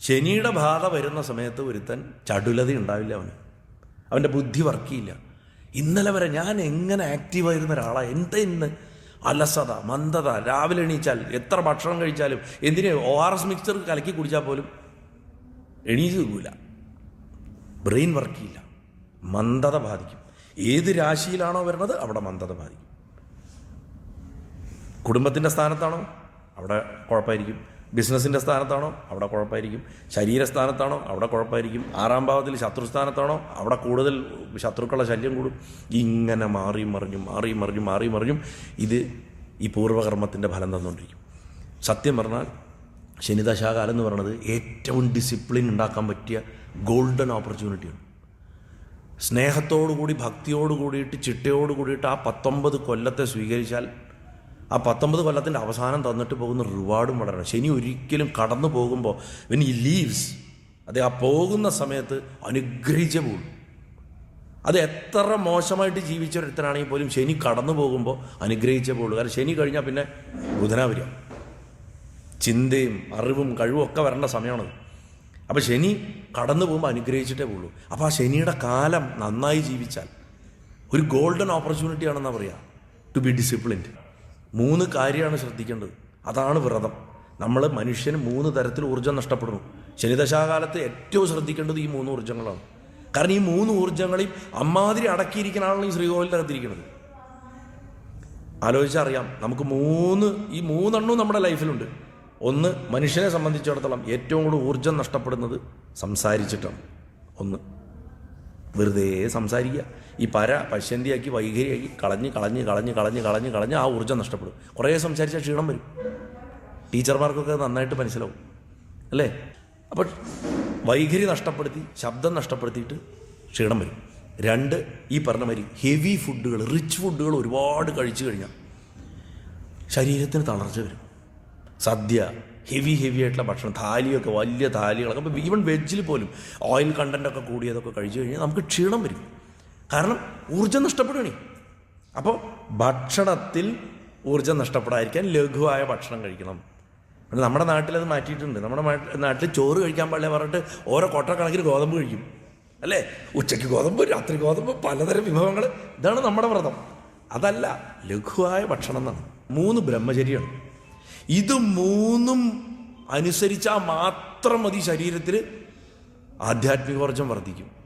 ശനിയുടെ ബാധ വരുന്ന സമയത്ത് ഒരുത്തൻ ചടുലത ഉണ്ടാവില്ല അവന്. അവന്റെ ബുദ്ധി വർക്കിയില്ല ഇന്നലെ വരെ ഞാൻ എങ്ങനെ ആക്റ്റീവായിരുന്ന ഒരാളാണ് എന്താ ഇന്ന്? അലസത മന്ദത രാവിലെ എണീച്ചാൽ എത്ര ഭക്ഷണം കഴിച്ചാലും എന്തിനു ഒ ആർ എസ് മിക്സർ കലക്കി കുടിച്ചാൽ പോലും എണീച്ച് നിൽക്കില്ല ബ്രെയിൻ വർക്കിയില്ല മന്ദത ബാധിക്കും. ഏത് രാശിയിലാണോ വരുന്നത് അവിടെ മന്ദത ബാധിക്കും. കുടുംബത്തിന്റെ സ്ഥാനത്താണോ? അവിടെ കുഴപ്പമായിരിക്കും. ബിസിനസ്സിന്റെ സ്ഥാനത്താണോ? അവിടെ കുഴപ്പമായിരിക്കും. ശരീരസ്ഥാനത്താണോ? അവിടെ കുഴപ്പമായിരിക്കും. ആറാം ഭാവത്തിൽ ശത്രുസ്ഥാനത്താണോ? അവിടെ കൂടുതൽ ശത്രുക്കളുടെ ശല്യം കൂടും. ഇങ്ങനെ മാറി മറിഞ്ഞും മാറി മറിഞ്ഞും മാറി മറിഞ്ഞും ഇത് ഈ പൂർവകർമ്മത്തിന്റെ ഫലം തന്നുകൊണ്ടിരിക്കും. സത്യം പറഞ്ഞാൽ ശനിദശാകാലം എന്ന് പറയുന്നത് ഏറ്റവും ഡിസിപ്ലിൻ ഉണ്ടാക്കാൻ പറ്റിയ ഗോൾഡൻ ഓപ്പർച്യൂണിറ്റിയാണ് സ്നേഹത്തോടു കൂടി ഭക്തിയോട് കൂടിയിട്ട് ചിട്ടയോട് കൂടിയിട്ട് ആ പത്തൊമ്പത് കൊല്ലത്തെ സ്വീകരിച്ചാൽ ആ പത്തൊമ്പത് കൊല്ലത്തിന്റെ അവസാനം തന്നിട്ട് പോകുന്ന റിവാർഡും വളരെ ശനി ഒരിക്കലും കടന്നു പോകുമ്പോൾ വെൻ ഈ ലീവ്സ് അത് ആ പോകുന്ന സമയത്ത് അനുഗ്രഹിച്ച പോകും അത് എത്ര മോശമായിട്ട് ജീവിച്ച ഒരുത്തനാണെങ്കിൽ പോലും ശനി കടന്നു പോകുമ്പോൾ അനുഗ്രഹിച്ചേ പോകുള്ളൂ. കാരണം ശനി കഴിഞ്ഞാൽ പിന്നെ ബുധനാ വരിക. ചിന്തയും അറിവും കഴിവും ഒക്കെ വരേണ്ട സമയമാണത്. അപ്പോൾ ശനി കടന്നു പോകുമ്പോൾ അനുഗ്രഹിച്ചിട്ടേ പോകുള്ളൂ. അപ്പോൾ ആ ശനിയുടെ കാലം നന്നായി ജീവിച്ചാൽ ഒരു ഗോൾഡൻ ഓപ്പർച്യൂണിറ്റി ആണെന്നാണ് പറയുക ടു ബി ഡിസിപ്ലിൻഡ് മൂന്ന് കാര്യമാണ് ശ്രദ്ധിക്കേണ്ടത്. അതാണ് വ്രതം. നമ്മൾ മനുഷ്യന് മൂന്ന് തരത്തിൽ ഊർജം നഷ്ടപ്പെടുന്നു. ശനിദശാകാലത്ത് ഏറ്റവും ശ്രദ്ധിക്കേണ്ടത് ഈ മൂന്ന് ഊർജങ്ങളാണ്. കാരണം ഈ മൂന്ന് ഊർജങ്ങളെയും അമ്മാതിരി അടക്കിയിരിക്കണാണല്ലോ ഈ ശ്രീകോവിലകത്തിരിക്കുന്നത് ആലോചിച്ചറിയാം നമുക്ക് മൂന്ന് ഈ മൂന്നെണ്ണവും നമ്മുടെ ലൈഫിലുണ്ട്. ഒന്ന് മനുഷ്യനെ സംബന്ധിച്ചിടത്തോളം ഏറ്റവും കൂടുതൽ ഊർജം നഷ്ടപ്പെടുന്നത് സംസാരിച്ചിട്ടാണ്. ഒന്ന് വെറുതെ സംസാരിക്കുക. ഈ പര പശ്യന്തിയാക്കി വൈഖരിയാക്കി കളഞ്ഞ് കളഞ്ഞ് കളഞ്ഞ് കളഞ്ഞ് കളഞ്ഞ് കളഞ്ഞ് ആ ഊർജം നഷ്ടപ്പെടും. കുറേ സംസാരിച്ചാൽ ക്ഷീണം വരും. ടീച്ചർമാർക്കൊക്കെ നന്നായിട്ട് മനസ്സിലാവും. അല്ലേ? അപ്പോൾ വൈഖരി നഷ്ടപ്പെടുത്തി ശബ്ദം നഷ്ടപ്പെടുത്തിയിട്ട് ക്ഷീണം വരും. രണ്ട് ഈ പറഞ്ഞ മാതിരി ഹെവി ഫുഡുകൾ റിച്ച് ഫുഡുകൾ ഒരുപാട് കഴിച്ചു കഴിഞ്ഞാൽ ശരീരത്തിന് തളർച്ച വരും. സദ്യ ഹെവി ഹെവി ആയിട്ടുള്ള ഭക്ഷണം താലിയൊക്കെ വലിയ താലികളൊക്കെ. അപ്പോൾ ഈവൻ വെജിൽ പോലും ഓയിൽ കണ്ടന്റൊക്കെ കൂടിയതൊക്കെ കഴിച്ചു കഴിഞ്ഞാൽ നമുക്ക് ക്ഷീണം വരും. കാരണം ഊർജം നഷ്ടപ്പെടുകയാണ് അപ്പോൾ ഭക്ഷണത്തിൽ ഊർജം നഷ്ടപ്പെടാതിരിക്കാൻ ലഘുവായ ഭക്ഷണം കഴിക്കണം. നമ്മുടെ നാട്ടിൽ അത് മാറ്റിയിട്ടുണ്ട്. നമ്മുടെ നാട്ടിൽ ചോറ് കഴിക്കാൻ പാടില്ല പറഞ്ഞിട്ട് ഓരോ കൊട്ടക്കണക്കിന് ഗോതമ്പ് കഴിക്കും. അല്ലേ? ഉച്ചയ്ക്ക് ഗോതമ്പ് രാത്രി ഗോതമ്പ് പലതരം വിഭവങ്ങൾ ഇതാണ് നമ്മുടെ വ്രതം. അതല്ല ലഘുവായ ഭക്ഷണം എന്നാണ്. മൂന്ന് ബ്രഹ്മചര്യമാണ് ഇത് മൂന്നും അനുസരിച്ചാൽ മാത്രം മതി ശരീരത്തിൽ ആധ്യാത്മികോർജം വർദ്ധിക്കും.